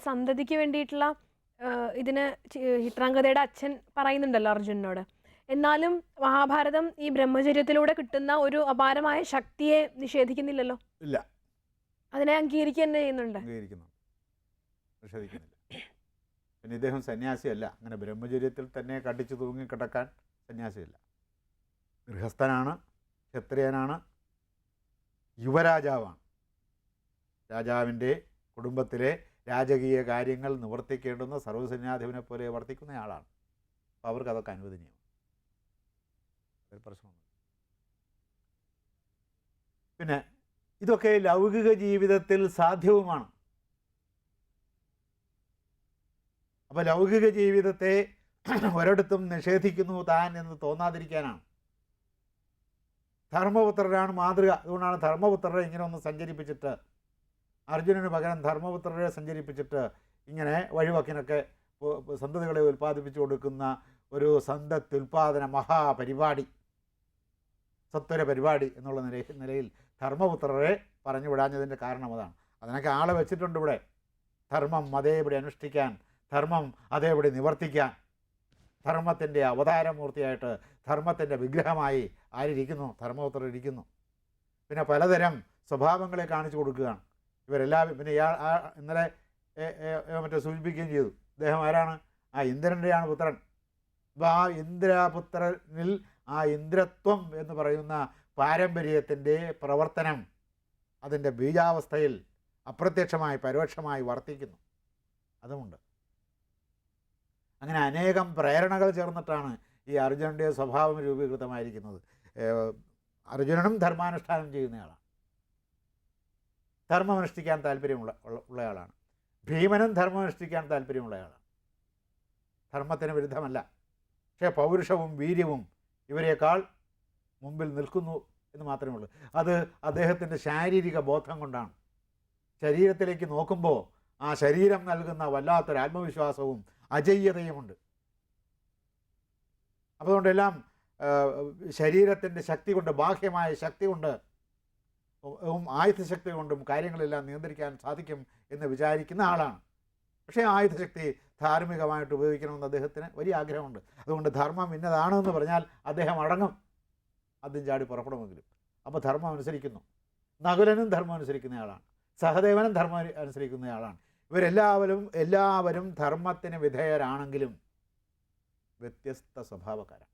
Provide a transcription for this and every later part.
സന്തതിക്ക് വേണ്ടിയിട്ടുള്ള ഇതിന് ചിത്രാംഗതയുടെ അച്ഛൻ പറയുന്നുണ്ടല്ലോ അർജുനോട് എന്നാലും മഹാഭാരതം ഈ ബ്രഹ്മചര്യത്തിലൂടെ കിട്ടുന്ന ഒരു അപാരമായ ശക്തിയെ നിഷേധിക്കുന്നില്ലല്ലോ? ഇല്ല. അതിനെ അംഗീകരിക്കുക തന്നെ ചെയ്യുന്നുണ്ട്. അംഗീകരിക്കുന്നു. നിഷേധിക്കുന്നില്ല. പിന്നെ ഇദ്ദേഹം സന്യാസിയല്ല. അങ്ങനെ ബ്രഹ്മചര്യത്തിൽ തന്നെ കടിച്ചു തൂങ്ങി കിടക്കാൻ സന്യാസിയല്ല. ഗൃഹസ്ഥനാണ് ക്ഷത്രിയനാണ് യുവരാജാവാണ്. രാജാവിന്റെ കുടുംബത്തിലെ രാജകീയ കാര്യങ്ങൾ നിവർത്തിക്കേണ്ടുന്ന സർവസന്യാധിപനെ പോലെ വർത്തിക്കുന്ന ആളാണ്. അപ്പോൾ അവർക്ക് അതൊക്കെ അനുവദനീയം. ഒരു പ്രശ്നമൊന്നും പിന്നെ ഇതൊക്കെ ലൗകിക ജീവിതത്തിൽ സാധ്യവുമാണ്. അപ്പോൾ ലൗകിക ജീവിതത്തെ ഒരിടത്തും നിഷേധിക്കുന്നു താൻ എന്ന് തോന്നാതിരിക്കാനാണ്. ധർമ്മപുത്രരാണ് മാതൃക. അതുകൊണ്ടാണ് ധർമ്മപുത്രരെ ഇങ്ങനെ ഒന്ന് സഞ്ചരിപ്പിച്ചിട്ട് അർജുനന് പകരം ധർമ്മപുത്രരെ സഞ്ചരിപ്പിച്ചിട്ട് ഇങ്ങനെ വഴിവക്കിനൊക്കെ സന്തതികളെ ഉൽപ്പാദിപ്പിച്ചു കൊടുക്കുന്ന ഒരു സന്തത്യുൽപാദന മഹാപരിപാടി. സത്വര പരിപാടി എന്നുള്ള നിലയിൽ നിലയിൽ ധർമ്മപുത്രരെ പറഞ്ഞു വിടാഞ്ഞതിന്റെ കാരണം അതാണ്. അതിനൊക്കെ ആളെ വെച്ചിട്ടുണ്ട് ഇവിടെ. ധർമ്മം അതേപടി അനുഷ്ഠിക്കാൻ ധർമ്മം അതേപടി നിവർത്തിക്കാൻ. ധർമ്മത്തിന്റെ അവതാരമൂർത്തിയായിട്ട് ധർമ്മത്തിന്റെ വിഗ്രഹമായി ആരിയ്ക്കുന്നു ധർമ്മപുത്രർ ഇരിക്കുന്നു പിന്നെ പലതരം സ്വഭാവങ്ങളെ കാണിച്ചു കൊടുക്കുകയാണ്. ഇവരെല്ലാവരും പിന്നെ ഇയാൾ ആ ഇന്നലെ മറ്റേ സൂചിപ്പിക്കുകയും ചെയ്തു. അദ്ദേഹം ആരാണ്? ആ ഇന്ദ്രന്റെയാണ് പുത്രൻ. അപ്പോൾ ആ ഇന്ദ്രപുത്രനിൽ ആ ഇന്ദ്രത്വം എന്ന് പറയുന്ന പാരമ്പര്യത്തിന്റെ പ്രവർത്തനം അതിന്റെ ബീജാവസ്ഥയിൽ അപ്രത്യക്ഷമായി പരോക്ഷമായി വർത്തിക്കുന്നു. അതുമുണ്ട്. അങ്ങനെ അനേകം പ്രേരണകൾ ചേർന്നിട്ടാണ് ഈ അർജുനന്റെ സ്വഭാവം രൂപീകൃതമായിരിക്കുന്നത്. അർജുനനും ധർമാനുഷ്ഠാനം ചെയ്യുന്നയാളാണ്. ധർമ്മമനുഷ്ഠിക്കാൻ താല്പര്യമുള്ള ഉള്ളയാളാണ്. ഭീമനും ധർമ്മമനുഷ്ഠിക്കാൻ താല്പര്യമുള്ളയാളാണ്. ധർമ്മത്തിന് വിരുദ്ധമല്ല. പക്ഷേ പൗരുഷവും വീര്യവും ഇവരെക്കാൾ മുമ്പിൽ നിൽക്കുന്നു എന്ന് മാത്രമേ ഉള്ളൂ. അത് അദ്ദേഹത്തിന്റെ ശാരീരിക ബോധം കൊണ്ടാണ്. ശരീരത്തിലേക്ക് നോക്കുമ്പോൾ ആ ശരീരം നൽകുന്ന വല്ലാത്തൊരു ആത്മവിശ്വാസവും അജയ്യതയുമുണ്ട്. അപ്പോൾ അതുകൊണ്ടെല്ലാം ശരീരത്തിന്റെ ശക്തി കൊണ്ട് ബാഹ്യമായ ശക്തി കൊണ്ട് ആയുധശക്തി കൊണ്ടും കാര്യങ്ങളെല്ലാം നിയന്ത്രിക്കാൻ സാധിക്കും എന്ന് വിചാരിക്കുന്ന ആളാണ്. പക്ഷേ ആയുധശക്തി ധാർമ്മികമായിട്ട് ഉപയോഗിക്കണമെന്ന് അദ്ദേഹത്തിന് വലിയ ആഗ്രഹമുണ്ട്. അതുകൊണ്ട് ധർമ്മം ഇന്നതാണെന്ന് പറഞ്ഞാൽ അദ്ദേഹം അടങ്ങും. ആദ്യം ചാടി പുറപ്പെടുമെങ്കിലും. അപ്പോൾ ധർമ്മം അനുസരിക്കുന്നു. നകുലനും ധർമ്മം അനുസരിക്കുന്നയാളാണ് സഹദേവനും ധർമ്മം അനു- അനുസരിക്കുന്നയാളാണ് ഇവരെല്ലാവരും എല്ലാവരും ധർമ്മത്തിന് വിധേയരാണെങ്കിലും വ്യത്യസ്ത സ്വഭാവക്കാരാണ്.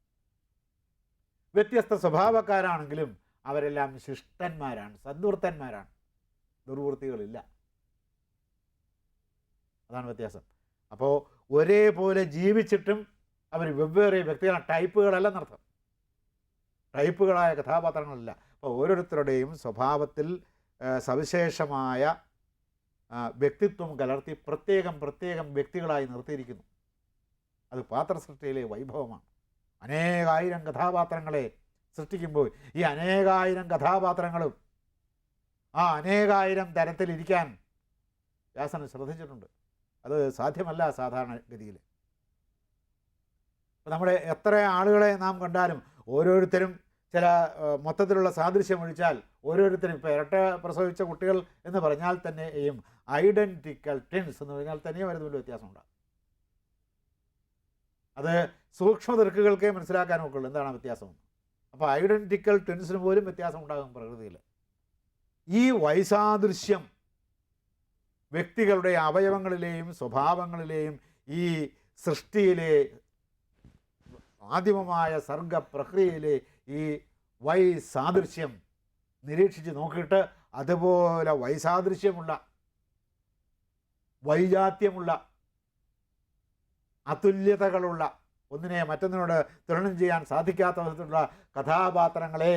വ്യത്യസ്ത സ്വഭാവക്കാരാണെങ്കിലും അവരെല്ലാം ശിഷ്ടന്മാരാണ് സദ്വൃത്തന്മാരാണ്. ദുർവൃത്തികളില്ല. അതാണ് വ്യത്യാസം. അപ്പോൾ ഒരേപോലെ ജീവിച്ചിട്ടും അവർ വെവ്വേറെ വ്യക്തികളാണ് ടൈപ്പുകളല്ല നടത്തും ടൈപ്പുകളായ കഥാപാത്രങ്ങളല്ല. അപ്പോൾ ഓരോരുത്തരുടെയും സ്വഭാവത്തിൽ സവിശേഷമായ വ്യക്തിത്വം കലർത്തി പ്രത്യേകം പ്രത്യേകം വ്യക്തികളായി നിർത്തിയിരിക്കുന്നു. അത് പാത്രസൃഷ്ടിയിലെ വൈഭവമാണ്. അനേകായിരം കഥാപാത്രങ്ങളെ സൃഷ്ടിക്കുമ്പോൾ ഈ അനേകായിരം കഥാപാത്രങ്ങളും ആ അനേകായിരം തരത്തിലിരിക്കാൻ വ്യാസൻ ശ്രദ്ധിച്ചിട്ടുണ്ട്. അത് സാധ്യമല്ല സാധാരണഗതിയിൽ ഇപ്പം നമ്മുടെ എത്ര ആളുകളെ നാം കണ്ടാലും ഓരോരുത്തരും ചില മൊത്തത്തിലുള്ള സാദൃശ്യം ഒഴിച്ചാൽ ഓരോരുത്തരും ഇപ്പോൾ ഇരട്ട പ്രസവിച്ച കുട്ടികൾ എന്ന് പറഞ്ഞാൽ തന്നെയും ഐഡന്റിക്കൽ ടിൻസ് എന്ന് പറഞ്ഞാൽ തന്നെയും അവർ തമ്മിൽ വ്യത്യാസമുണ്ടാകും അത് സൂക്ഷ്മ ദൃക്കുകൾക്കേ മനസ്സിലാക്കാൻ ഒക്കുള്ളൂ എന്താണ് വ്യത്യാസം? അപ്പോൾ ഐഡന്റിക്കൽ ട്വിൻസിന് പോലും വ്യത്യാസം ഉണ്ടാകും പ്രകൃതിയിൽ. ഈ വൈസാദൃശ്യം വ്യക്തികളുടെ അവയവങ്ങളിലെയും സ്വഭാവങ്ങളിലെയും ഈ സൃഷ്ടിയിലെ ആദിമമായ സർഗപ്രക്രിയയിലെ ഈ വൈസാദൃശ്യം നിരീക്ഷിച്ച് നോക്കിയിട്ട് അതുപോലെ വൈസാദൃശ്യമുള്ള വൈജാത്യമുള്ള അതുല്യതകളുള്ള ഒന്നിനെ മറ്റൊന്നിനോട് തുലനം ചെയ്യാൻ സാധിക്കാത്ത വിധത്തിലുള്ള കഥാപാത്രങ്ങളെ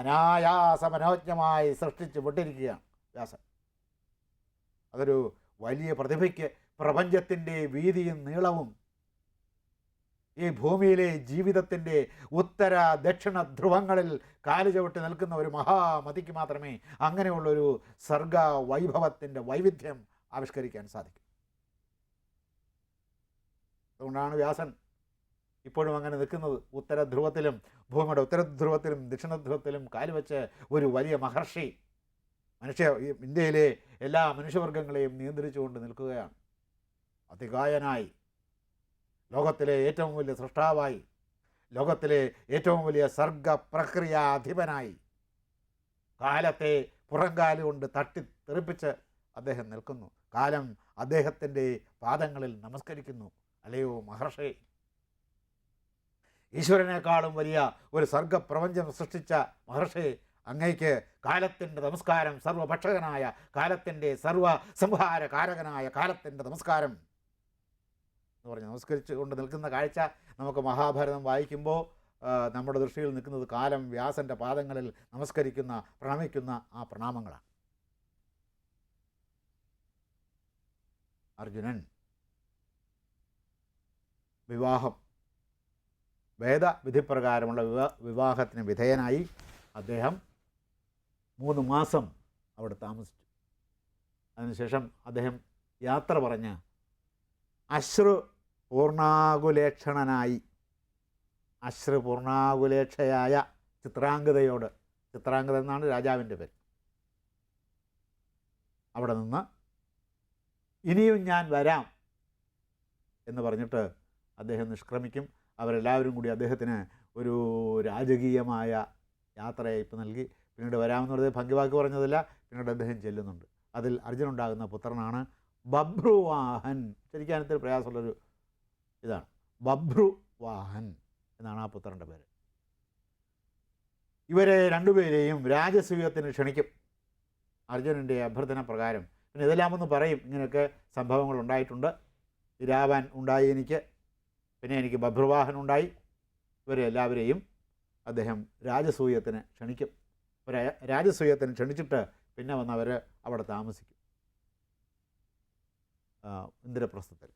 അനായാസമനോജ്ഞമായി സൃഷ്ടിച്ചു വിട്ടിരിക്കുകയാണ് വ്യാസൻ. അതൊരു വലിയ പ്രതിഭയ്ക്ക് പ്രപഞ്ചത്തിന്റെ വീതിയും നീളവും ഈ ഭൂമിയിലെ ജീവിതത്തിന്റെ ഉത്തര ദക്ഷിണ ധ്രുവങ്ങളിൽ കാലു ചവിട്ടി നിൽക്കുന്ന ഒരു മഹാമതിക്ക് മാത്രമേ അങ്ങനെയുള്ളൊരു സർഗ വൈഭവത്തിന്റെ വൈവിധ്യം ആവിഷ്കരിക്കാൻ സാധിക്കൂ. അതുകൊണ്ടാണ് വ്യാസൻ ഇപ്പോഴും അങ്ങനെ നിൽക്കുന്നത്. ഉത്തരധ്രുവത്തിലും ഭൂമിയുടെ ഉത്തരധ്രുവത്തിലും ദക്ഷിണധ്രുവത്തിലും ദക്ഷിണ കാലുവെച്ച് ഒരു വലിയ മഹർഷി മനുഷ്യ ഇന്ത്യയിലെ എല്ലാ മനുഷ്യവർഗങ്ങളെയും നിയന്ത്രിച്ചുകൊണ്ട് നിൽക്കുകയാണ്. അതികായനായി. ലോകത്തിലെ ഏറ്റവും വലിയ സൃഷ്ടാവായി. ലോകത്തിലെ ഏറ്റവും വലിയ സർഗ കാലത്തെ പുറംകാലുകൊണ്ട് തട്ടി തെറിപ്പിച്ച് അദ്ദേഹം നിൽക്കുന്നു. കാലം അദ്ദേഹത്തിന്റെ പാദങ്ങളിൽ നമസ്കരിക്കുന്നു. അല്ലയോ മഹർഷേ? ഈശ്വരനേക്കാളും വലിയ ഒരു സർഗപ്രപഞ്ചം സൃഷ്ടിച്ച മഹർഷി അങ്ങയ്ക്ക് കാലത്തിന്റെ നമസ്കാരം സർവഭക്ഷകനായ കാലത്തിന്റെ സർവ സംഹാരകാരകനായ കാലത്തിന്റെ നമസ്കാരം എന്ന് പറഞ്ഞ് നമസ്കരിച്ചു കൊണ്ട് നിൽക്കുന്ന കാഴ്ച നമുക്ക് മഹാഭാരതം വായിക്കുമ്പോൾ നമ്മുടെ ദൃഷ്ടിയിൽ നിൽക്കുന്നത് കാലം വ്യാസന്റെ പാദങ്ങളിൽ നമസ്കരിക്കുന്ന പ്രണമിക്കുന്ന ആ പ്രണാമങ്ങളാണ്. അർജുനൻ വിവാഹം വേദവിധിപ്രകാരമുള്ള വിവാ വിവാഹത്തിന് വിധേയനായി അദ്ദേഹം മൂന്ന് മാസം അവിടെ താമസിച്ചു. അതിനുശേഷം അദ്ദേഹം യാത്ര പറഞ്ഞ് അശ്രു പൂർണാകുലേക്ഷണനായി അശ്രു പൂർണാകുലേക്ഷയായ ചിത്രാംഗതയോട് ചിത്രാംഗത എന്നാണ് രാജാവിന്റെ പേര്. അവിടെ നിന്ന് ഇനിയും ഞാൻ വരാം എന്ന് പറഞ്ഞിട്ട് അദ്ദേഹം നിഷ്ക്രമിക്കും. അവരെല്ലാവരും കൂടി അദ്ദേഹത്തിന് ഒരു രാജകീയമായ യാത്രയയപ്പ് നൽകി. പിന്നീട് വരാമെന്ന് പറഞ്ഞത് ഭംഗിവാക്ക് പറഞ്ഞതല്ല പിന്നീട് അദ്ദേഹം ചെല്ലുന്നുണ്ട്. അതിൽ അർജുനുണ്ടാകുന്ന പുത്രനാണ് ബബ്രുവാഹൻ. ബഭ്രുവാഹൻ ശരിക്കാനത്തിൽ പ്രയാസമുള്ളൊരു ഇതാണ്. ബബ്രുവാഹൻ എന്നാണ് ആ പുത്രന്റെ പേര്. ഇവരെ രണ്ടുപേരെയും രാജസൂയത്തിന് ക്ഷണിക്കും. അർജുനന്റെ അഭ്യർത്ഥന പ്രകാരം പിന്നെ ഇതെല്ലാമൊന്ന് പറയും. ഇങ്ങനെയൊക്കെ സംഭവങ്ങൾ ഉണ്ടായിട്ടുണ്ട്. രാവാൻ ഉണ്ടായി എനിക്ക്. പിന്നെ എനിക്ക് ബഭ്രുവാഹൻ ഉണ്ടായി ഇവരെ എല്ലാവരെയും അദ്ദേഹം രാജസൂയത്തിന് ക്ഷണിക്കും. രാജസൂയത്തിന് ക്ഷണിച്ചിട്ട് പിന്നെ വന്നവർ അവിടെ താമസിക്കും. ഇന്ദ്രപ്രസ്ഥത്തിൽ.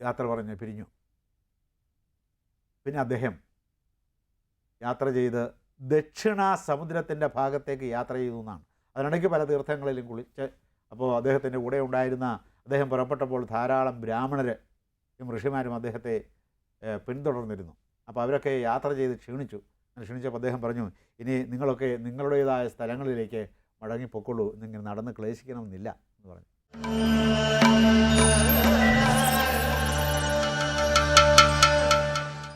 യാത്ര പറഞ്ഞ് പിരിഞ്ഞു. പിന്നെ അദ്ദേഹം യാത്ര ചെയ്ത് ദക്ഷിണ സമുദ്രത്തിന്റെ ഭാഗത്തേക്ക് യാത്ര ചെയ്തു എന്നാണ്. അതിനിടയ്ക്ക് പല തീർത്ഥങ്ങളിലും കുളിച്ച് അപ്പോൾ അദ്ദേഹത്തിന്റെ കൂടെ ഉണ്ടായിരുന്ന അദ്ദേഹം പുറപ്പെട്ടപ്പോൾ ധാരാളം ബ്രാഹ്മണർ ഋഷിമാരും അദ്ദേഹത്തെ പിന്തുടർന്നിരുന്നു. അപ്പോൾ അവരൊക്കെ യാത്ര ചെയ്ത് ക്ഷീണിച്ചു. ക്ഷീണിച്ചപ്പോൾ അദ്ദേഹം പറഞ്ഞു ഇനി നിങ്ങളൊക്കെ നിങ്ങളുടേതായ സ്ഥലങ്ങളിലേക്ക് മടങ്ങിപ്പോക്കുള്ളൂ. എന്നിങ്ങനെ നടന്ന് ക്ലേശിക്കണമെന്നില്ല എന്ന് പറഞ്ഞു.